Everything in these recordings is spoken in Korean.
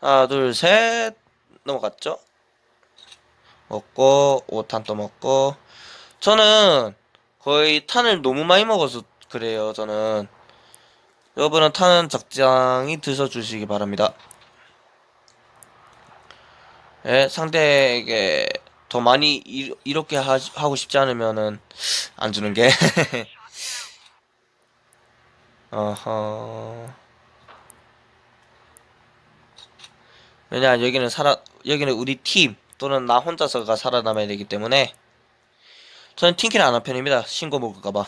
하나, 둘, 셋. 넘어갔죠? 먹고, 5탄 또 먹고. 저는 거의 탄을 너무 많이 먹어서 그래요, 저는. 여러분은 탄은 적당히 드셔주시기 바랍니다. 예, 상대에게 더 많이 이, 이렇게 하, 하고 싶지 않으면은 안 주는 게. 어허. 왜냐 여기는 살아 여기는 우리 팀 또는 나 혼자서가 살아남아야 되기 때문에 저는 팅키는 안한 편입니다. 신고 먹을까봐.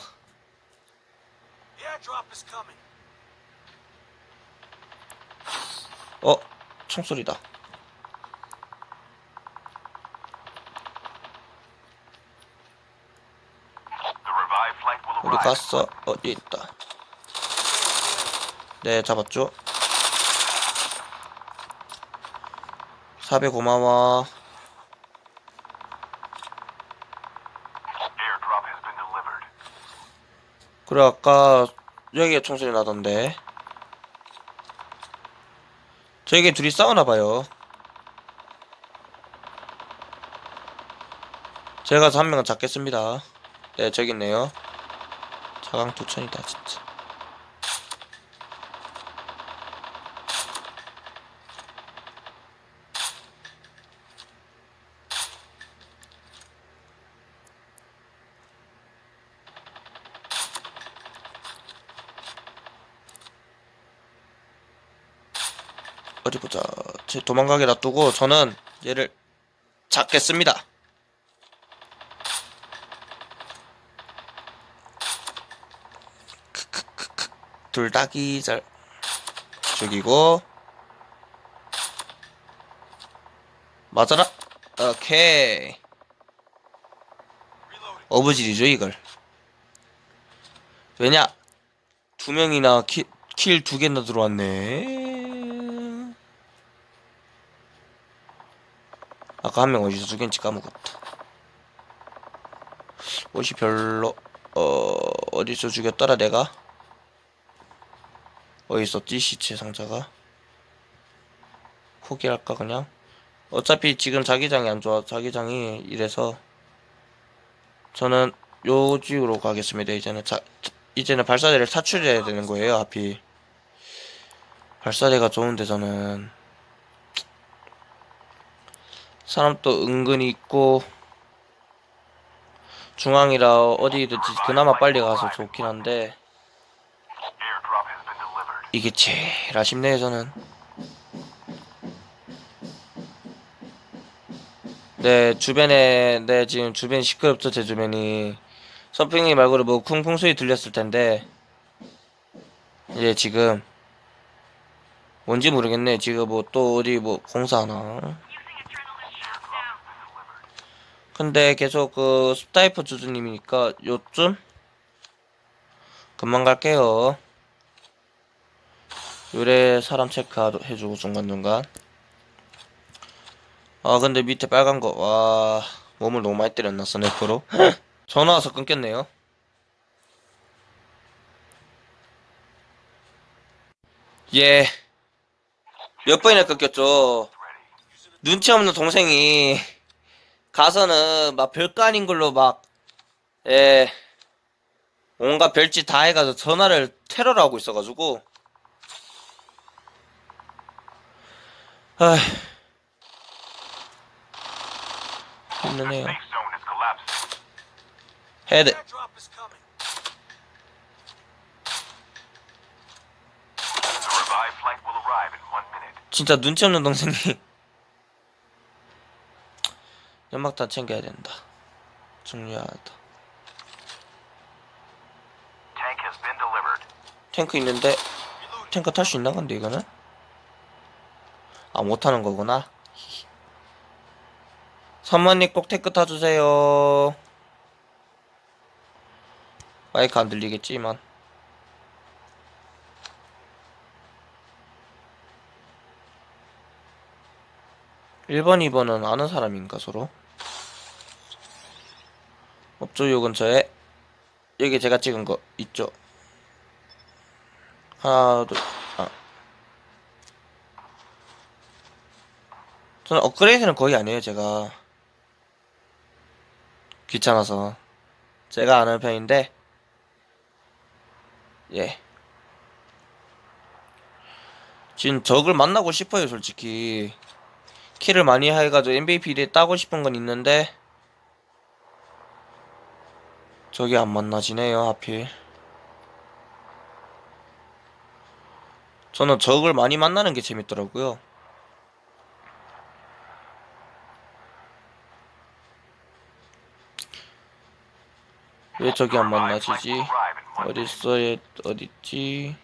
어 총소리다. 우리. 갔어. 어 여기 있다. 네 잡았죠. 400 고마워. 그래 아까 여기에 총소리 나던데. 저에게 둘이 싸우나 봐요. 제가 한 명은 잡겠습니다. 네, 저기 있네요. 자강 투천이다, 진짜. 어디 보자. 제 도망가게 놔두고 저는 얘를 잡겠습니다. 크크크크. 둘다기 잘 죽이고 맞아라. 오케이. 어부질이죠 이걸. 왜냐? 두 명이나 킬 두 개나 들어왔네. 아까 한 명 어디서 죽인지 까먹었다. 옷이 별로 어 어디서 죽였더라 내가? 어디 있었지 시체 상자가? 포기할까 그냥? 어차피 지금 자기장이 안 좋아. 자기장이 이래서 저는 요 지역으로 가겠습니다. 이제는 자, 이제는 발사대를 탈출해야 되는 거예요. 하필 발사대가 좋은데 저는 사람도 은근히 있고 중앙이라 어디든지 그나마 빨리 가서 좋긴 한데. 이게 제일 아쉽네요 저는. 네 주변에 네 지금 주변 시끄럽죠 제 주변이. 선풍기 말고도 뭐 쿵쿵 소리 들렸을 텐데 이제 지금 뭔지 모르겠네. 지금 뭐 또 어디 뭐 공사하나 근데 계속 그 스타이프 주주님이니까 요쯤 금방 갈게요. 요래 사람 체크해주고 중간중간. 아 근데 밑에 빨간 거 와 몸을 너무 많이 때렸나 스네퍼로. 전화 와서 끊겼네요. 예. 몇 번이나 끊겼죠? 눈치 없는 동생이 가서는 막 별거 아닌 걸로 막 예 온갖 별짓 다 해가지고 전화를 테러를 하고 있어가지고 아휴 힘드네요. 헤드. 진짜 눈치 없는 동생이 연막탄 챙겨야 된다 중요하다. 탱크 있는데. 탱크 탈 수 있나 근데 이거는? 아 못하는 거구나 선만님 꼭 탱크 타주세요 마이크 안 들리겠지만 1번, 2번은 아는 사람인가 서로? 없죠 요 근처에 여기 제가 찍은 거 있죠 하나 둘 아. 저는 업그레이드는 거의 안 해요, 제가. 귀찮아서. 제가 안 하는 편인데, 예. 지금 적을 만나고 싶어요, 솔직히. 킬을 많이 해가지고 MVP 따고 싶은 건 있는데, 저기 안 만나지네요, 하필. 저는 적을 많이 만나는 게 재밌더라고요. 왜 저기 안 만나지지? 어딨어? 얘 어딨지?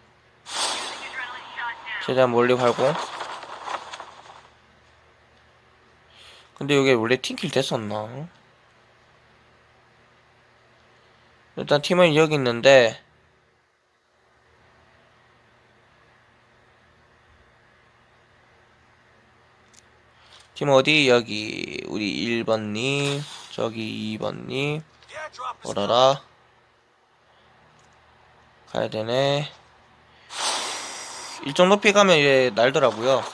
최대한 멀리 활공. 근데 여기 원래 팀킬 됐었나? 일단 팀은 여기 있는데. 팀 어디? 여기. 우리 1번님 저기 2번님 Airdrop is 오라라. 가야 되네. 일정 높이 가면 얘 날더라고요.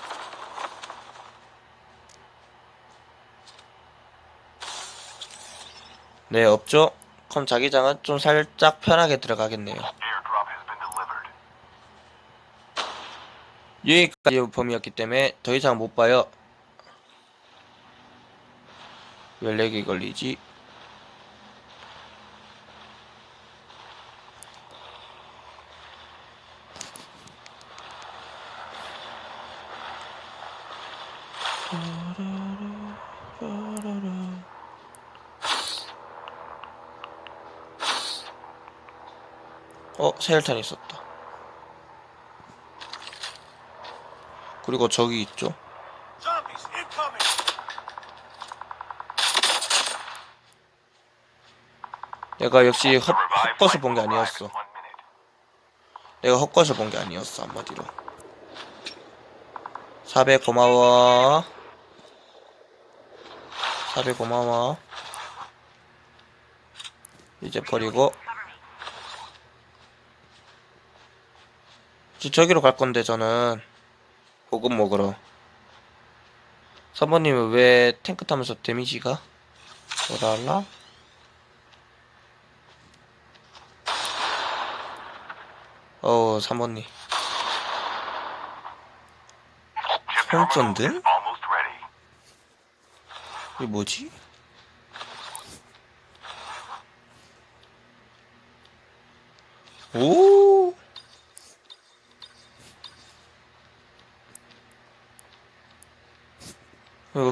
네 없죠? 그럼 자기장은 좀 살짝 편하게 들어가겠네요 Airdrop has been delivered. 여기까지 범위였기 때문에 더 이상 못 봐요 왜 렉이 걸리지? 어, 세일탄 있었다. 그리고 저기 있죠. 내가 역시 헛, 헛것을 본 게 아니었어. 내가 헛것을 본 게 아니었어, 한마디로. 400 고마워. 400 고마워. 이제 버리고. 이제 저기로 갈 건데, 저는. 보급 먹으러. 3번님은 왜 탱크 타면서 데미지가? 뭐랄라? 어우, 3번님. Chip terminal 손전등? 이게 뭐지? 오!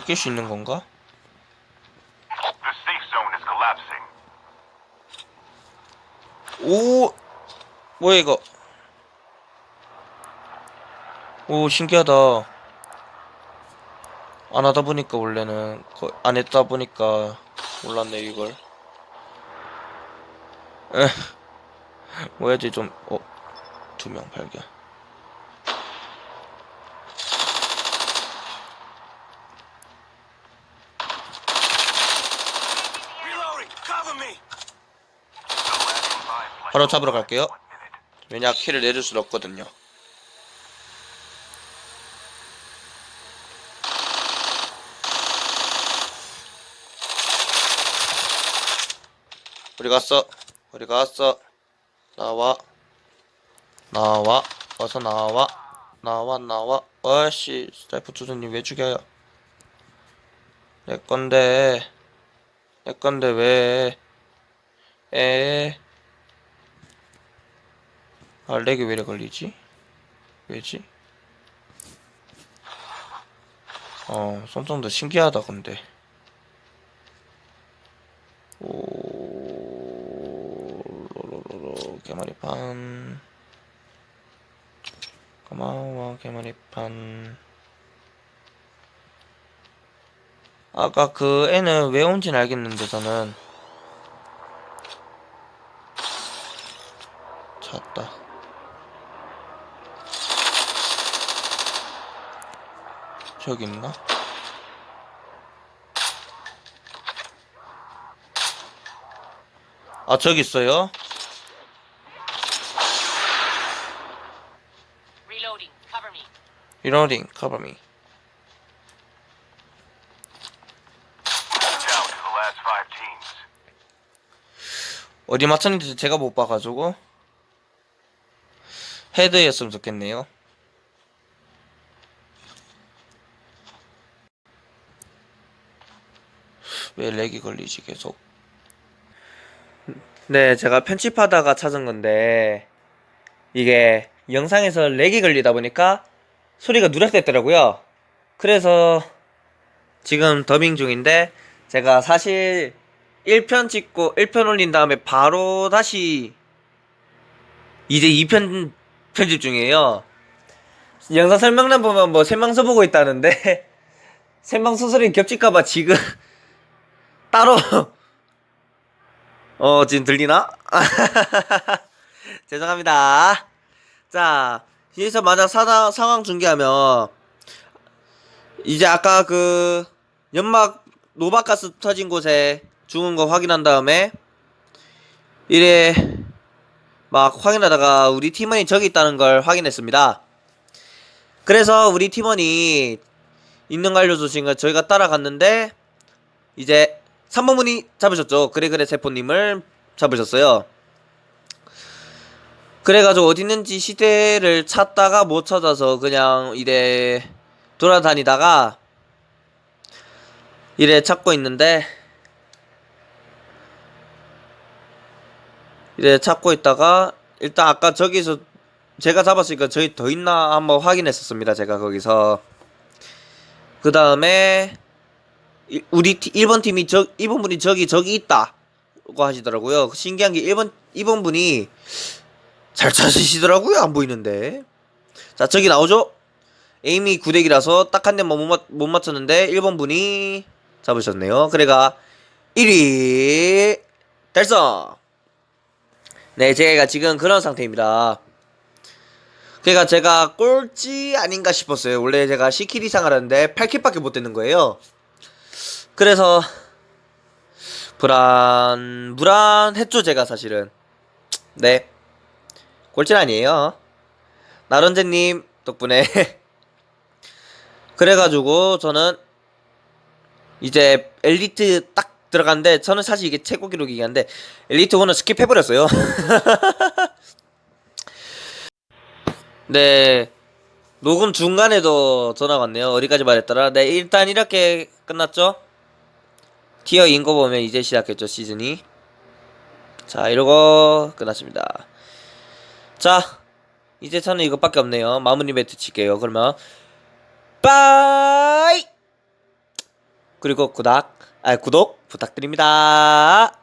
이거 깰수 있는 건가? 오! 뭐야 이거? 오 신기하다. 안 하다 보니까 원래는 거- 안 했다 보니까 몰랐네 이걸. 에 뭐야지 좀 어? 두 명 발견. 바로 잡으러 갈게요. 왜냐 키를 내릴 수 없거든요. 어디 갔어? 어디 갔어? 나와. 나와. 어서 나와. 나와 나와. 어씨 스타이프 조조님 왜 죽여요? 내 건데. 내 건데 왜? 에. 아, 렉이 왜 이래 걸리지? 왜지? 어, 쏨쏨도 신기하다, 근데. 오, 로로로로, 개머리판. 고마워, 개머리판. 아까 그 애는 왜 온지는 알겠는데, 저는. 찾다. 저기 있나? 아 저기 있어요? Reloading. Cover me. Reloading, cover me. 어디 맞췄는지 제가 못 봐가지고 헤드였으면 좋겠네요. 왜 렉이 걸리지 계속? 네, 제가 편집하다가 찾은 건데 이게 영상에서 렉이 걸리다 보니까 소리가 누락됐더라고요. 그래서 지금 더빙 중인데 제가 사실 1편 찍고 1편 올린 다음에 바로 다시 이제 2편 편집 중이에요. 영상 설명란 보면 뭐 생방송 보고 있다는데 생방송 소리 겹칠까봐 지금 따로 어 지금 들리나? 죄송합니다. 자 여기서 만약 사다, 상황 중계하면 이제 아까 그 연막 노바가스 터진 곳에 죽은 거 확인한 다음에 이래 막 확인하다가 우리 팀원이 저기 있다는 걸 확인했습니다. 그래서 우리 팀원이 있는 거 알려주신 저희가 따라갔는데 이제 3번 분이 잡으셨죠. 그래 그래 세포님을 잡으셨어요. 그래가지고 어디 있는지 시대를 찾다가 못 찾아서 그냥 이래 돌아다니다가 이래 찾고 있는데 이래 찾고 있다가 일단 아까 저기서 제가 잡았으니까 저기 더 있나 한번 확인했었습니다. 제가 거기서 그 다음에 우리 티, 1번 팀이 저 1번 분이 저기 저기 있다고 하시더라고요. 신기한 게 1번 2번 분이 잘 찾으시더라고요. 안 보이는데. 자, 저기 나오죠? 에임이 9덱이라서 딱 한 대만 못, 맞, 못 맞췄는데 1번 분이 잡으셨네요. 그래가 1위 달성. 네, 제가 지금 그런 상태입니다. 그러니까 제가 꼴찌 아닌가 싶었어요. 원래 제가 10킬 이상 하는데 8킬밖에 못 되는 거예요. 그래서 불안 불안했죠 제가 사실은. 네. 꼴찌는 아니에요. 나런제님 덕분에 그래가지고 저는 이제 엘리트 딱 들어갔는데 저는 사실 이게 최고 기록이긴 한데 엘리트 1은 스킵해버렸어요. 네. 녹음 중간에도 전화 왔네요. 어디까지 말했더라? 네, 일단 이렇게 끝났죠? 티어 인 거 보면 이제 시작했죠, 시즌이. 자, 이러고 끝났습니다. 자, 이제 저는 이것밖에 없네요. 마무리 멘트 칠게요. 그러면 빠이! 그리고 아, 구독 부탁드립니다.